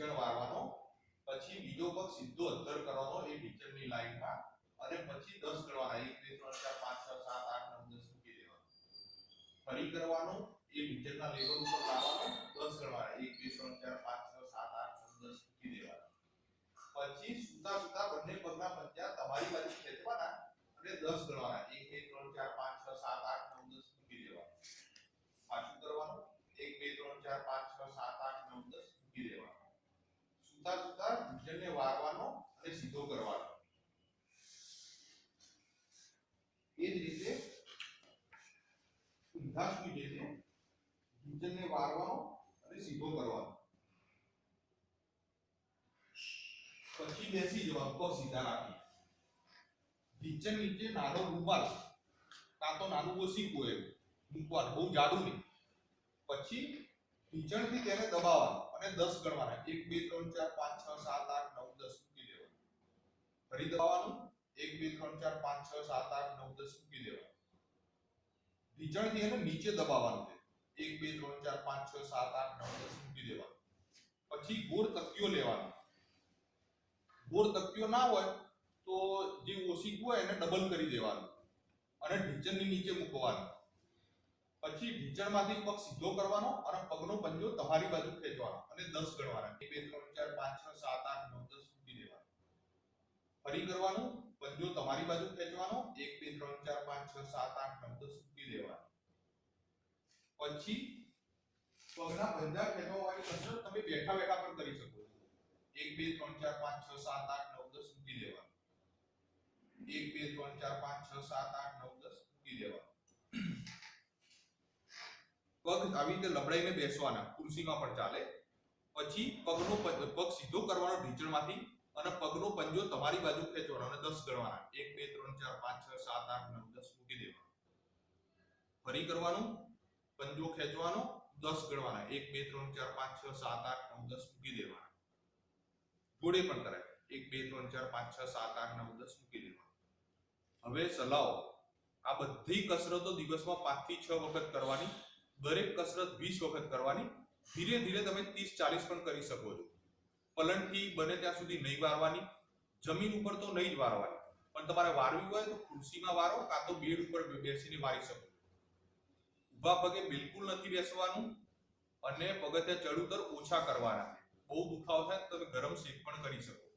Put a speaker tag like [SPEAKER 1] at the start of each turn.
[SPEAKER 1] ઢીંચણ વાળવાનો, પછી બીજો પગ સીધો અદ્ધર કરવાનો એ ઢીંચણની લાઈનમાં અને પછી 10 ગણવાના 1 2 3 4 5 6 7 8 9 10 મૂકી દેવાનું. ફરી કરવાનું, એ ઢીંચણના લેવલ ઉપર લાવવાનું 10 ગણવાના 1 2 3 4 5 6 7 8 9 10 મૂકી દેવાના. પછી સુતા સુતા બંને પગના પંજા તમારી બાજુ ખેંચવાના અને 10 ગણવાના 1 2 3 4 ઢીંચણને વારવાનો અને સીધો કરવાનો. એ જ રીતે ઊંધા સુઈ જઈને ઢીંચણને વારવાનો અને સીધો કરવાનો. પછી બેસી જવાનું પગ સીધા રાખી. ઢીંચણ નીચે નાનો રૂમાલ કાં તો નાનું ઓશીકું એમ. મૂકવાનું બહુ જાડું નહીં. પછી ઢીંચણથી તેને દબાવવાનું અને 10 ગણવાના. 1 2 3 4 5 6 7 8 9 10 મૂકી દેવાનું. ફરી દબાવવાનું. 1 2 3 4 5 6 7 8 9 10 મૂકી દેવાનું. ઢીંચણથી એને નીચે દબાવવાનું છે. 1 2 3 4 5 6 7 8 9 10 મૂકી દેવાનું. પછી ગોળ તકિયો લેવાનો. ગોળ તકિયો ના હોય તો જે ઓસી હોય એને ડબલ કરી દેવાનું. અને ઢીંચણની નીચે મૂકવાનું. પછી ઢીંચણમાંથી પગ સીધો કરવાનો અને પગનો પંજો તમારી બાજુ ખેંચવાનો અને 10 ગણવાના. 1 2 3 4 5 6 7 8 9 10 સુધી દેવાનું. ફરી કરવાનું, પંજો તમારી બાજુ ખેંચવાનો 1 2 3 4 5 6 7 8 9 10 સુધી દેવાનું. પછી પગના પંજા ખેંચવા કસરત તમે બેઠા બેઠા પણ કરી શકો છો. 1 2 3 4 5 6 7 8 9 10 સુધી દેવાનું. 1 2 3 4 5 6 7 8 9 10 સુધી દેવાનું. પગ આવી રીતે લબડાઈને બેસવાના, ખુરશીમાં પણ ચાલે. પછી પગનો પગ સીધો કરવાનો ઢીંચણમાંથી અને પગનો પંજો તમારી બાજુ ખેંચવાનો અને દસ ગણવાના. 1 2 3 4 5 6 7 8 9 10 મૂકી દેવાનો. ફરી કરવાનું, પંજો ખેંચવાનો, દસ ગણવાના. 1 2 3 4 5 6 7 8 9 10 મૂકી દેવાના. જોડે પણ કરાય. 1 2 3 4 5 6 7 8 9 10 મૂકી દેવાના. હવે સલાહો. આ બધી કસરતો દિવસમાં પાંચથી છ વખત કરવાની. દરેક કસરત 20 વખત કરવાની. ધીરે ધીરે તમે 30 40 પણ કરી શકો છો. પલંગથી બને ત્યાં સુધી નહીં વારવાની. જમીન ઉપર તો નહીં જ વારવાની. પણ તમારે વારવી હોય તો ખુરશીમાં વારો કાં તો બેડ ઉપર બેસીને વારી શકો. ઊભા પગે બિલકુલ નથી બેસવાનું અને પગથિયા ચડ ઉતર ઓછા કરવાના. બહુ દુખાવો થાય તો તમે ગરમ શેક પણ કરી શકો.